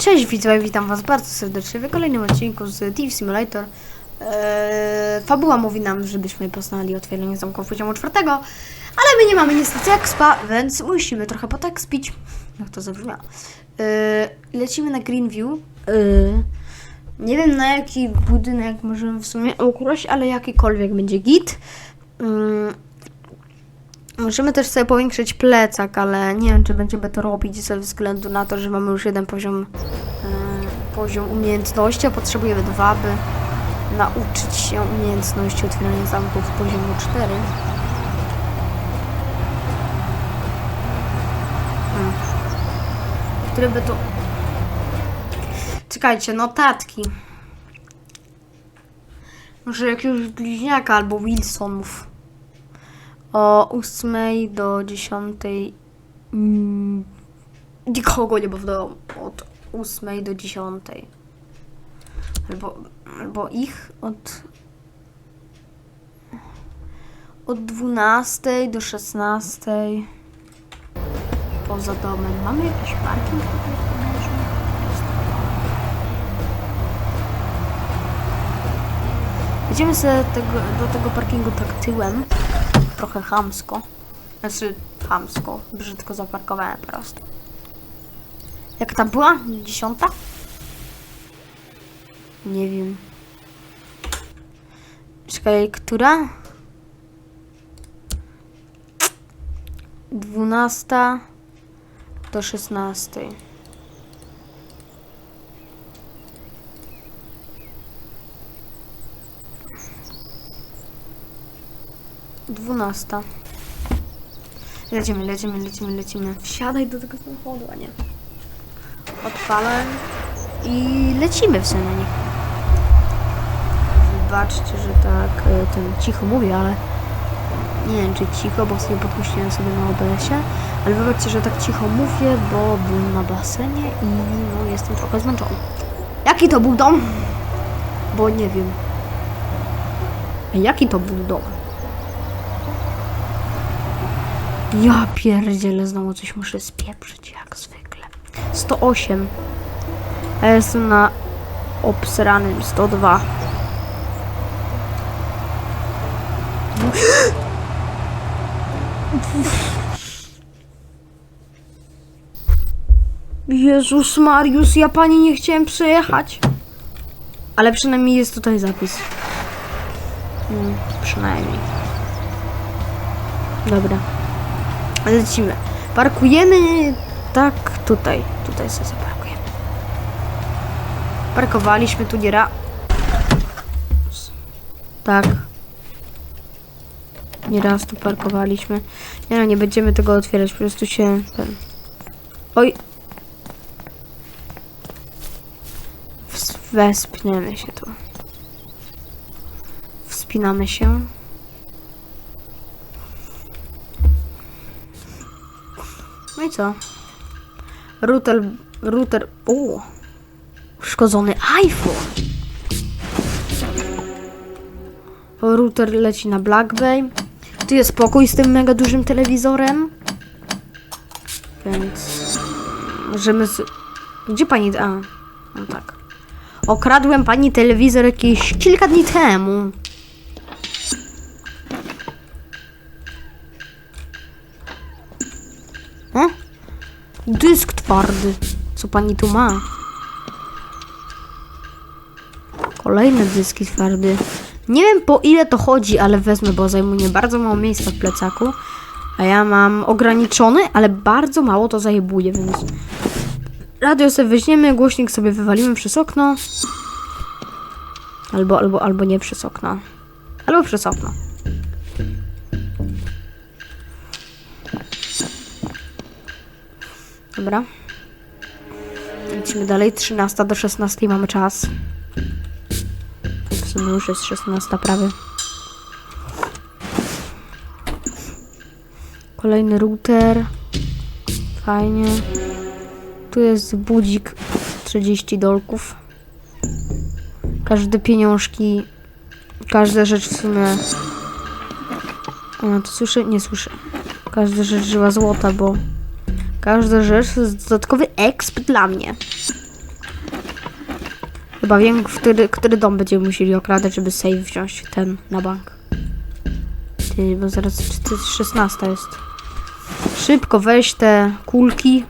Cześć widzowie, witam was bardzo serdecznie w kolejnym odcinku z Thief Simulator. Eee, fabuła mówi nam, żebyśmy poznali otwieranie zamków poziomu czwartego, ale my nie mamy niestety expa, więc musimy trochę potekspić. Jak to zabrzmiało. Eee, lecimy na Greenview. Eee, nie wiem na jaki budynek możemy w sumie ukraść, ale jakikolwiek będzie git. Mm, Możemy też sobie powiększyć plecak, ale nie wiem, czy będziemy to robić ze względu na to, że mamy już jeden poziom, e, poziom umiejętności, a potrzebujemy dwa, by nauczyć się umiejętności otwierania zamków poziomu 4. Hmm. Które by to... Czekajcie, notatki. Może jakiegoś bliźniaka albo Wilsonów o 8 do 10. Mm, nikogo nie domu. Od 8 do 10. Albo, albo ich od. Od 12 do 16. Poza domem. Mamy jakiś parking tutaj? Sobie tego, do tego parkingu tak tyłem trochę chamsko. Znaczy, chamsko. Brzydko zaparkowałem prostu. Jak ta była? Dziesiąta? Nie wiem. Czekaj, która? Dwunasta do szesnastej. Dwunasta. Lecimy, lecimy, lecimy, lecimy. Wsiadaj do tego samochodu, a nie. Odpalę i lecimy w sumie na nich. Wybaczcie, że tak e, ten cicho mówię, ale nie wiem czy cicho, bo sobie podpuściłem sobie na OBS-ie, ale wybaczcie, że tak cicho mówię, bo byłem na basenie i no jestem trochę zmęczony. Jaki to był dom? Bo nie wiem. Jaki to był dom? Ja pierdzielę, znowu coś muszę spieprzyć, jak zwykle. 108. A ja jestem na obsranym 102. Jezus Mariusz, ja pani nie chciałem przejechać. Ale przynajmniej jest tutaj zapis. Mm, przynajmniej. Dobra. Lecimy. Parkujemy tak tutaj. Tutaj sobie zaparkujemy. Parkowaliśmy tu nie ra... Tak. Nieraz tu parkowaliśmy. Nie no, nie będziemy tego otwierać, po prostu się... Oj! Wespniemy się tu. Wspinamy się. No i co? Router, router, o, uszkodzony iPhone. Router leci na Black Bay. Tu jest pokój z tym mega dużym telewizorem. Więc możemy z... Gdzie pani... A, no tak. Okradłem pani telewizor jakieś kilka dni temu. Twardy. Co pani tu ma? Kolejne dyski twardy. Nie wiem po ile to chodzi, ale wezmę, bo zajmuje bardzo mało miejsca w plecaku. A ja mam ograniczony, ale bardzo mało to zajebuje, więc... Radio sobie weźmiemy, głośnik sobie wywalimy przez okno. Albo, albo, albo nie przez okno. Albo przez okno. Dobra. Lecimy dalej. 13 do 16 mamy czas. W sumie już jest 16 prawie. Kolejny router. Fajnie. Tu jest budzik 30 dolków. Każde pieniążki, każda rzecz w sumie. A, to słyszę? Nie słyszę. Każda rzecz żyła złota, bo Każda rzecz to jest dodatkowy exp dla mnie. Chyba wiem, który, który dom będziemy musieli okradać, żeby save wziąć ten na bank. Ty, bo zaraz czy to jest 16 jest. Szybko weź te kulki.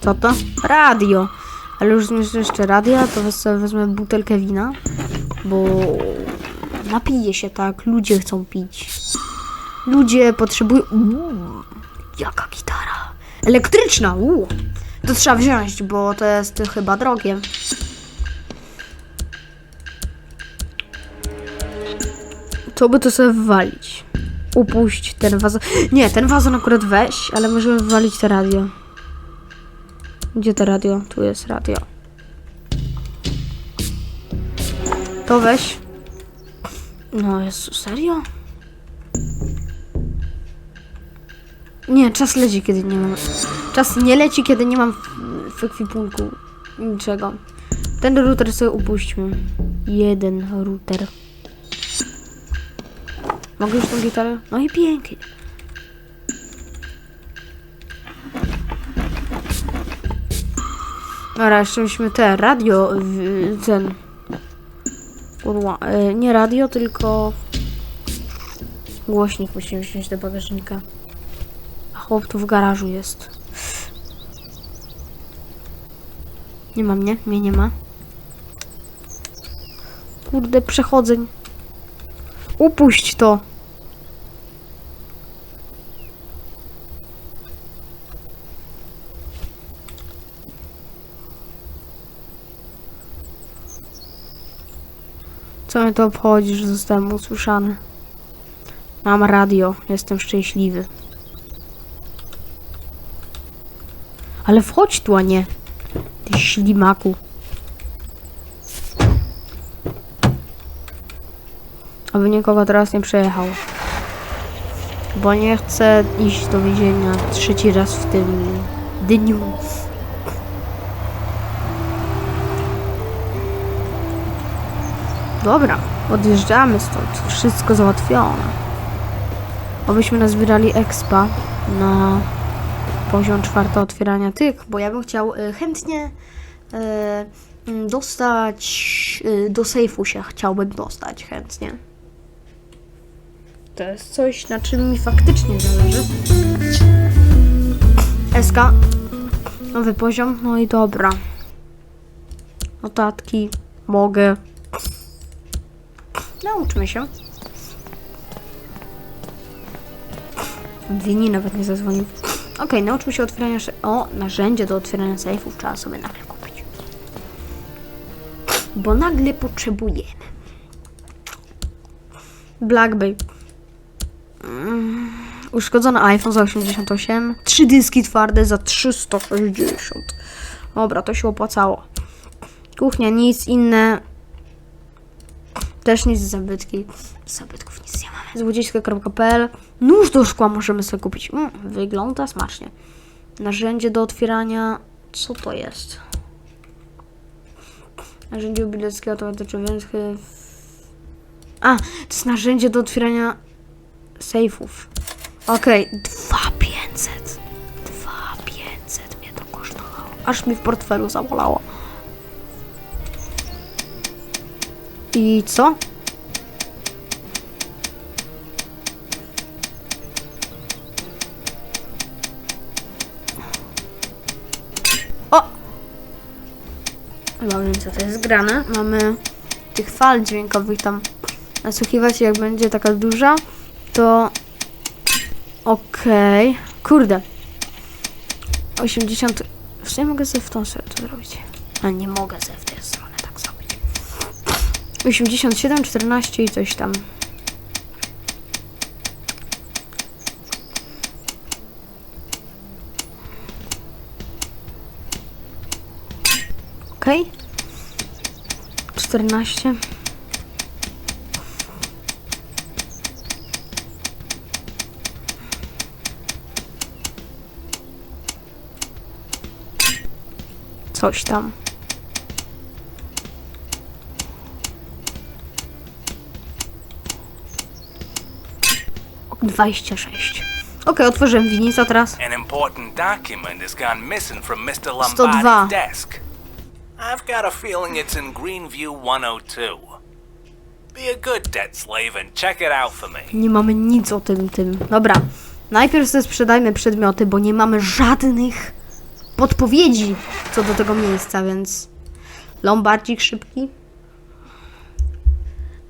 Co to? Radio. Ale już zmieszczę jeszcze radia, to wez- sobie wezmę butelkę wina, bo napiję się tak, ludzie chcą pić. Ludzie potrzebują... Uuu, jaka gitara. Elektryczna, uuu. To trzeba wziąć, bo to jest chyba drogie. Co by to sobie wywalić? Upuść ten wazon. Nie, ten wazon akurat weź, ale możemy wywalić te radio. Gdzie to radio? Tu jest radio. To weź. No Jezu, serio? Nie, czas leci, kiedy nie mam. Czas nie leci, kiedy nie mam w, ekwipunku niczego. Ten router sobie upuśćmy. Jeden router. Mogę już tą gitarę? No i pięknie. Dobra, jeszcze musimy te radio, ten... Kurwa, e, nie radio, tylko... Głośnik musimy wziąć do bagażnika. Chłop tu w garażu jest. Nie ma mnie? Mnie nie ma. Kurde, przechodzeń. Upuść to. Co mnie to obchodzi, że zostałem usłyszany? Mam radio, jestem szczęśliwy. Ale wchodź tu, a nie. Ty ślimaku. Aby nikogo teraz nie przejechał. Bo nie chcę iść do więzienia trzeci raz w tym dniu. Dobra, odjeżdżamy stąd. Wszystko załatwione. Obyśmy nazbierali expa na poziom czwarty otwierania tych, bo ja bym chciał y, chętnie y, mm, dostać y, do sejfu się chciałbym dostać chętnie. To jest coś, na czym mi faktycznie zależy. SK. Nowy poziom, no i dobra. Notatki. Mogę. Nauczmy się. Wini nawet nie zadzwonił. Okej, nauczmy się otwierania... O, narzędzie do otwierania sejfów trzeba sobie nagle kupić. Bo nagle potrzebujemy. Black Bay. Mm, Uszkodzony iPhone za 88. Trzy dyski twarde za 360. Dobra, to się opłacało. Kuchnia nic, inne też nic z zabytki. Z zabytków nic nie mamy. Złodziejska.pl Nóż do szkła możemy sobie kupić. Mm, wygląda smacznie. Narzędzie do otwierania. Co to jest? Narzędzie jubileckie automatyczne węzchy. A, to jest narzędzie do otwierania sejfów. Okej, 2500. 2500 mnie to kosztowało. Aż mi w portfelu zabolało. I co? O! Wiem co to jest grane. Mamy tych fal dźwiękowych tam nasłuchiwać jak będzie taka duża, to okej. Kurde. 80. W sumie mogę sobie w tą stronę to zrobić. A nie mogę sobie w tę stronę tak zrobić. 87, 14 i coś tam. Okej. Okay. 14. Coś tam. 26. Okej, otworzyłem winni, co teraz? An important document has gone missing from Mr. 102. Lombardi's desk. I've got a feeling it's in Greenview 102. Be a good debt slave and check it out for me. Nie mamy nic o tym, tym. Dobra, najpierw sobie sprzedajmy przedmioty, bo nie mamy żadnych podpowiedzi co do tego miejsca, więc lombardzik szybki.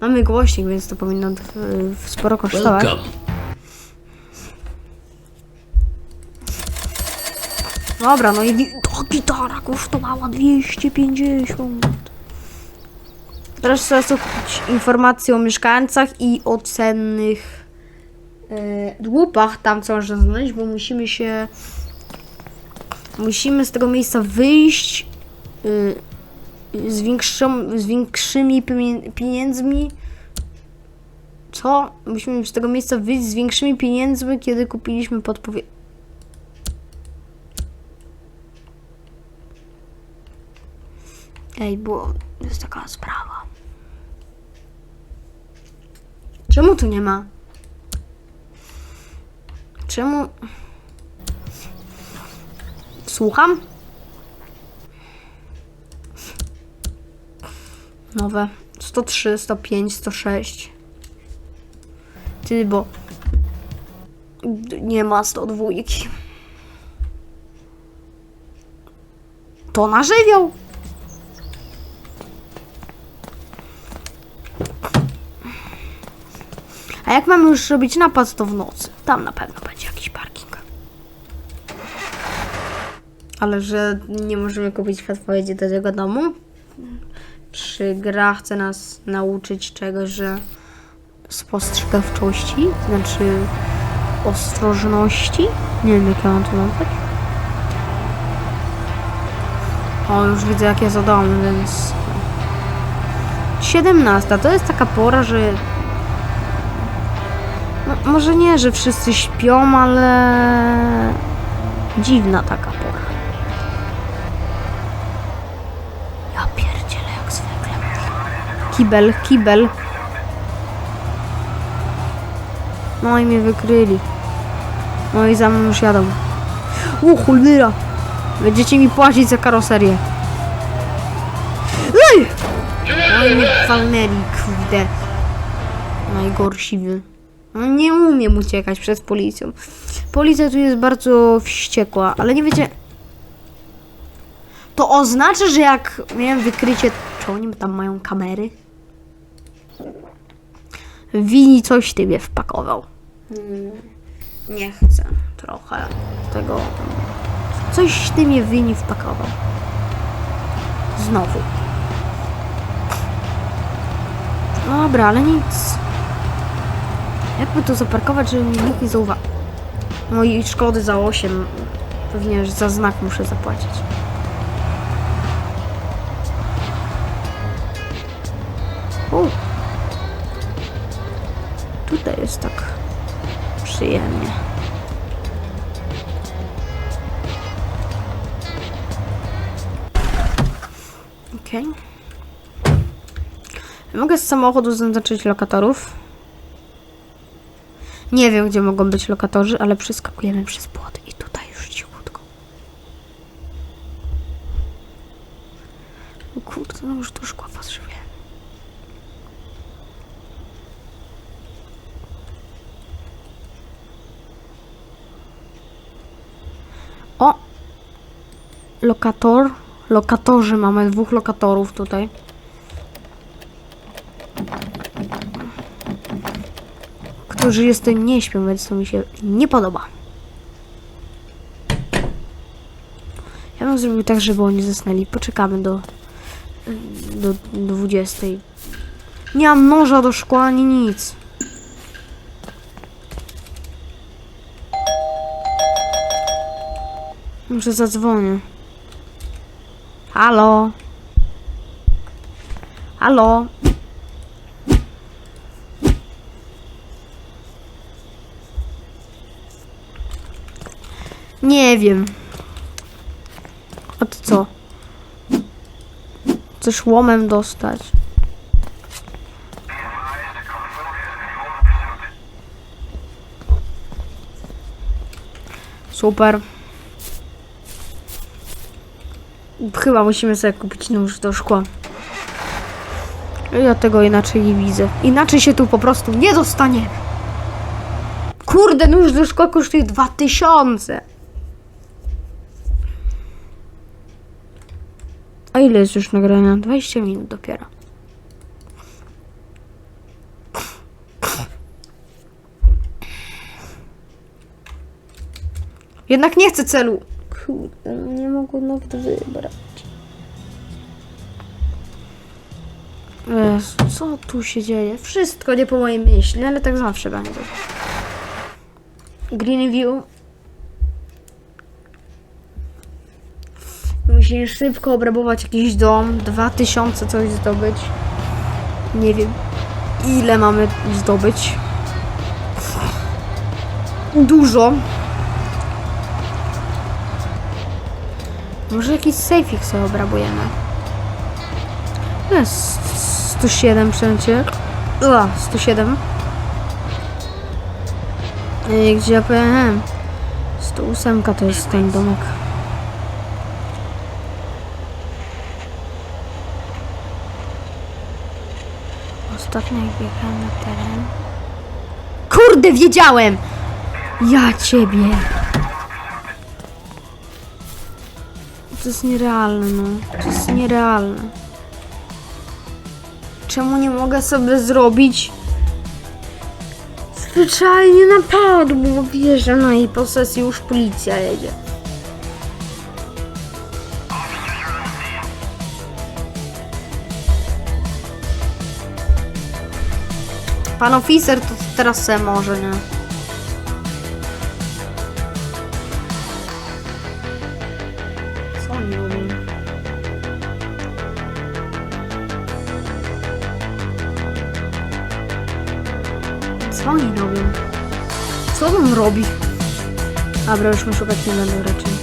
Mamy głośnik, więc to powinno y, sporo kosztować. Welcome. Dobra, no i to gitara kosztowała 250. Teraz trzeba sobie kupić informacje o mieszkańcach i o cennych e, dłupach tam, co można znaleźć, bo musimy się musimy z tego miejsca wyjść y, z, większą, z większymi pieniędzmi co? Musimy z tego miejsca wyjść z większymi pieniędzmi, kiedy kupiliśmy podpowiedź Ej, bo jest taka sprawa. Czemu tu nie ma? Czemu? Słucham? Nowe. 103, 105, 106. Ty, bo nie ma 102. To na żywioł. A jak mamy już robić napad, to w nocy. Tam na pewno będzie jakiś parking. Ale że nie możemy kupić podpowiedzi do tego domu? Czy gra chce nas nauczyć czegoś, że spostrzegawczości? Znaczy ostrożności? Nie wiem, jak ja mam to nazwać. O, już widzę, jak o domu, więc... 17 to jest taka pora, że może nie, że wszyscy śpią, ale dziwna taka pora. Ja pierdzielę jak zwykle. Kibel, kibel. No i mnie wykryli. No i za mną już jadą. O cholera! Będziecie mi płacić za karoserię. Ej! No i mnie walnęli, kurde. Najgorsi wy. No nie umiem uciekać przed policją. Policja tu jest bardzo wściekła, ale nie wiecie. To oznacza, że jak miałem wykrycie, czy oni tam mają kamery? Wini coś tybie wpakował. Hmm, Nie chcę trochę tego. Coś ty mnie wini wpakował. Znowu. Dobra, ale nic. Jakby to zaparkować, żeby mnie nikt nie zauważył? No i szkody za 8. Pewnie za znak muszę zapłacić. U. Tutaj jest tak przyjemnie. Okej. Mogę z samochodu zaznaczyć lokatorów. Nie wiem, gdzie mogą być lokatorzy, ale przeskakujemy przez płot i tutaj już cichutko. O kurde, no już to szkła patrzyłem. O! Lokator. Lokatorzy, mamy dwóch lokatorów tutaj. Którzy jestem nie śpią, więc to mi się nie podoba. Ja bym zrobił tak, żeby oni zasnęli. Poczekamy do, do 20. Nie mam noża do szkła ani nic. Muszę zadzwonię. Halo? Halo? Nie wiem. A to co? Chcesz łomem dostać? Super. Chyba musimy sobie kupić nóż do szkła. Ja tego inaczej nie widzę. Inaczej się tu po prostu nie dostaniemy. Kurde, nóż do szkła kosztuje 2000. ile jest już nagrania? 20 minut dopiero. Jednak nie chcę celu. Kurde, no nie mogłem nawet wybrać. Jezu, co tu się dzieje? Wszystko nie po mojej myśli, ale tak zawsze będzie. Greenview. Musimy szybko obrabować jakiś dom. 2000 coś zdobyć. Nie wiem, ile mamy zdobyć. Dużo. Może jakiś sejfik sobie obrabujemy. Jest 107 przecież. Ua, 107. Ej, Gdzie ja pojechałem? 108 to jest ten domek. Ostatnio jak biegałem na teren. Kurde, wiedziałem! Ja ciebie! To jest nierealne, no. To jest nierealne. Czemu nie mogę sobie zrobić zwyczajnie napadu, bo wierzę na jej posesji już policja jedzie. Pan oficer to teraz se może, nie? Co oni robią? Co oni? Co on robi? Dobra, już my szukać nie będę raczej.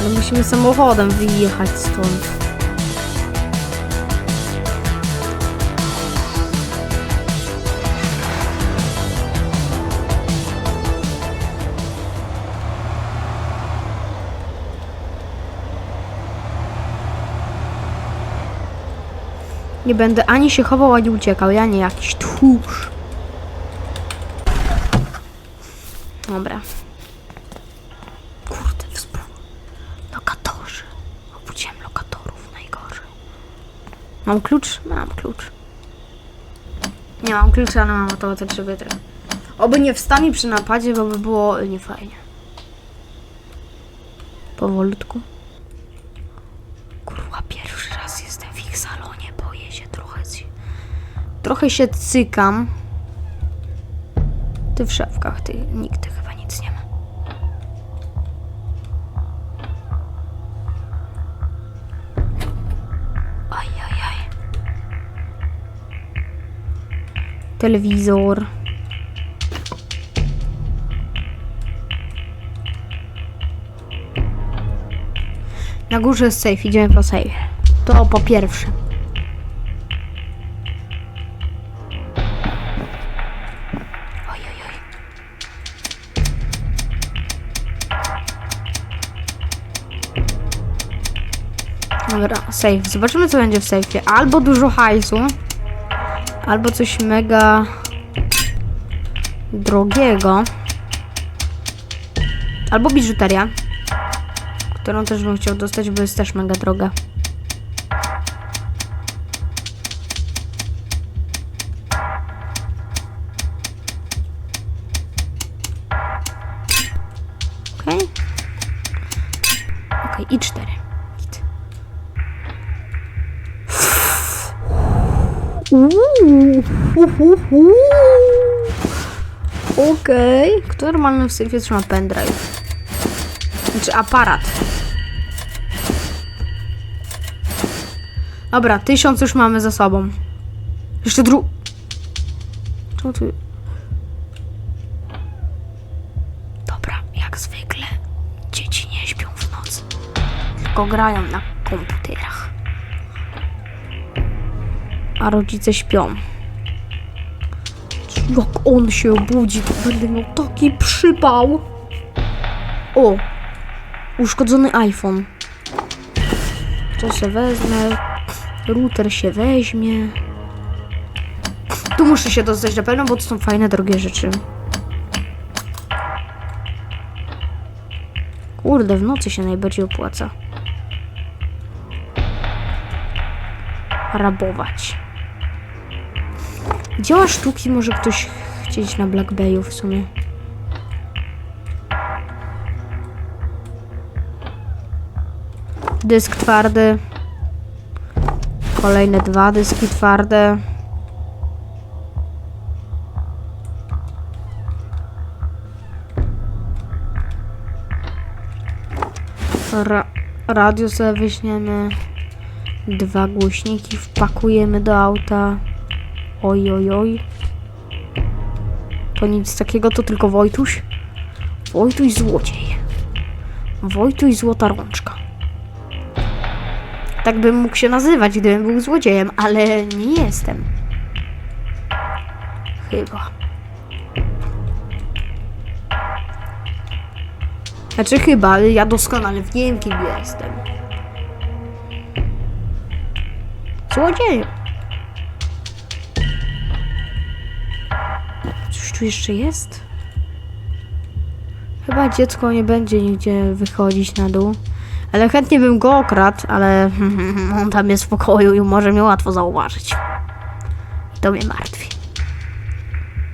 Ale musimy samochodem wyjechać stąd. Nie będę ani się chował, ani uciekał. Ja nie jakiś tchórz. Dobra. Kurde, współ... Lokatorzy. Obudziłem lokatorów najgorzej. Mam klucz? Mam klucz. Nie mam klucza, ale mam automatyczny wytrych. Oby nie wstanie przy napadzie, bo by było niefajnie. Powolutku. Trochę. się cykam. Ty w szafkach, ty nigdy chyba nic nie ma. Aj, aj, aj. Telewizor. Na górze jest safe, idziemy po safe. To po pierwsze. Dobra, safe. Zobaczymy co będzie w safe'ie. Albo dużo hajsu, albo coś mega drogiego. Albo biżuteria którą też bym chciał dostać, bo jest też mega droga. Uuu, hu, hu, hu. Okej. Kto normalny w sylwie trzyma pendrive? Znaczy aparat. Dobra, tysiąc już mamy za sobą. Jeszcze dru... Czemu tu... Dobra, jak zwykle dzieci nie śpią w nocy. Tylko grają na komputerach. A rodzice śpią. Jak on się obudzi, to będę miał taki przypał. O! Uszkodzony iPhone. To się wezmę. Router się weźmie. Tu muszę się dostać na pewno, bo to są fajne, drogie rzeczy. Kurde, w nocy się najbardziej opłaca. Rabować. Dzieła sztuki może ktoś chcieć na Black Bayu w sumie. Dysk twardy. Kolejne dwa dyski twarde. Ra radio weźmiemy. Dwa głośniki wpakujemy do auta. Oj, oj, oj. To nic takiego, to tylko Wojtuś. Wojtuś złodziej. Wojtuś złota rączka. Tak bym mógł się nazywać, gdybym był złodziejem, ale nie jestem. Chyba. Znaczy chyba, ale ja doskonale wiem, kim jestem. Złodziejem. Coś tu jeszcze jest? Chyba dziecko nie będzie nigdzie wychodzić na dół. Ale chętnie bym go okradł, ale on tam jest w pokoju i może mnie łatwo zauważyć. I to mnie martwi.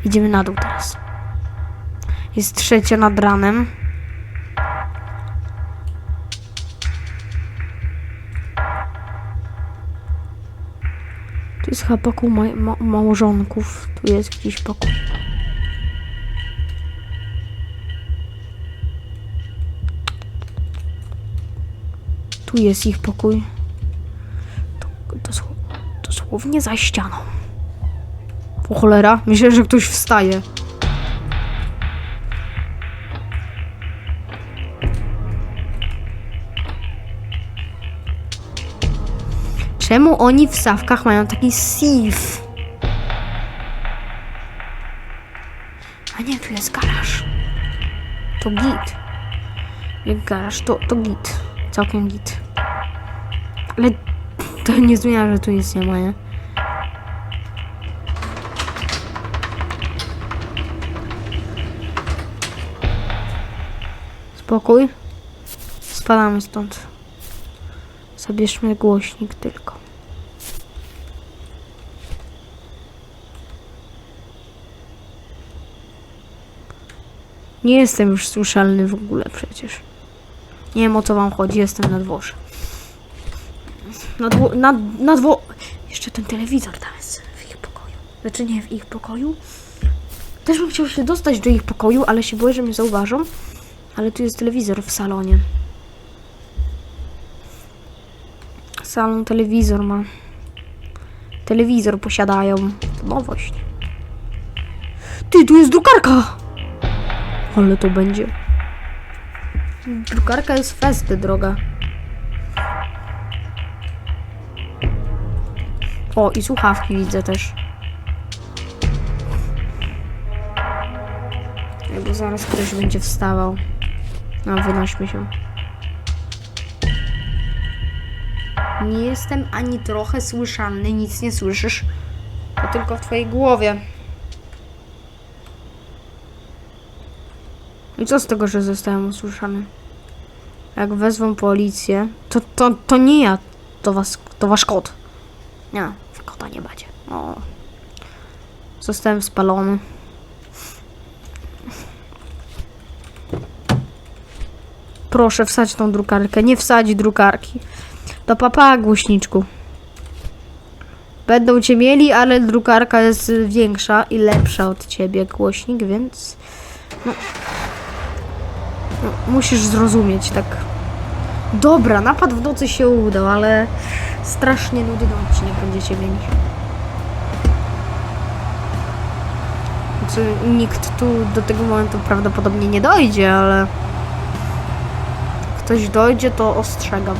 Idziemy na dół teraz. Jest trzecia nad ranem. Tu jest chyba pokój ma ma małżonków. Tu jest jakiś pokój. Tu jest ich pokój. To, dos dosłownie za ścianą. O cholera, myślę, że ktoś wstaje. Czemu oni w sawkach mają taki sieve? A nie, tu jest garaż. To git. Jak garaż, to, to git. Całkiem git. Ale to nie zmienia, że tu nic nie ma, nie? Spokój. Spadamy stąd. Zabierzmy głośnik tylko. Nie jestem już słyszalny w ogóle przecież. Nie wiem o co wam chodzi, jestem na dworze. Na, dwo, na, na dwo... Jeszcze ten telewizor tam jest w ich pokoju. Znaczy nie w ich pokoju. Też bym chciał się dostać do ich pokoju, ale się boję, że mnie zauważą. Ale tu jest telewizor w salonie. Salon telewizor ma. Telewizor posiadają. To nowość. Ty, tu jest drukarka! Ale to będzie. Drukarka jest festy, droga. O, i słuchawki widzę też. Bo zaraz ktoś będzie wstawał. No, wynośmy się. Nie jestem ani trochę słyszalny, nic nie słyszysz. To tylko w twojej głowie. I co z tego, że zostałem usłyszany? Jak wezwą policję, to, to, to nie ja, to, was, to wasz kot. Nie, kota nie będzie. O. Zostałem spalony. Proszę, wsadź tą drukarkę. Nie wsadzi drukarki. To papa, głośniczku. Będą cię mieli, ale drukarka jest większa i lepsza od ciebie, głośnik, więc... No, musisz zrozumieć, tak. Dobra, napad w nocy się udał, ale strasznie nudny odcinek będziecie mieli. Znaczy, nikt tu do tego momentu prawdopodobnie nie dojdzie, ale... Ktoś dojdzie, to ostrzegam.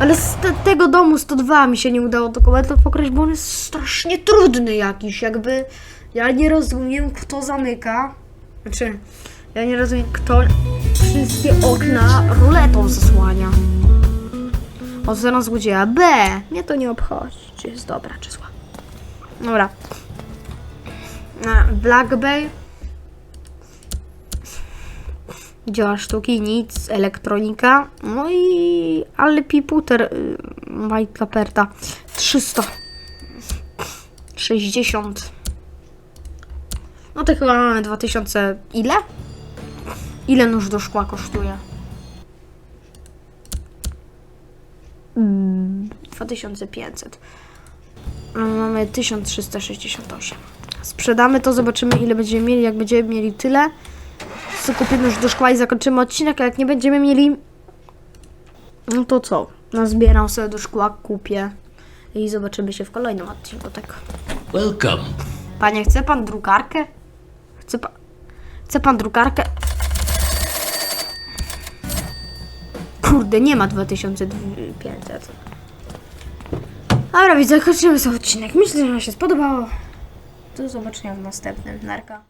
Ale z te, tego domu 102 mi się nie udało dokumentów pokryć, bo on jest strasznie trudny jakiś, jakby... Ja nie rozumiem, kto zamyka. Znaczy, ja nie rozumiem, kto wszystkie okna ruletą zasłania. Ocena złodzieja B. Mnie to nie obchodzi, czy jest dobra, czy zła. Dobra. Black Bay. Dzieła sztuki, nic, elektronika. No i ale piputer White Laperta 300 60 No to chyba mamy 2000 ile? Ile nóż do szkła kosztuje? Mm, 2500 No, Mamy 1368 Sprzedamy to, zobaczymy ile będziemy mieli Jak będziemy mieli tyle co kupimy już do szkła i zakończymy odcinek, a jak nie będziemy mieli, no to co? Nazbieram sobie do szkła, kupię i zobaczymy się w kolejnym odcinku, tak. Welcome. Panie, chce pan drukarkę? Chce pan, chce pan drukarkę? Kurde, nie ma 2500. Dobra, widzę, kończymy sobie odcinek. Myślę, że wam się spodobało. Do zobaczenia w następnym. Narka.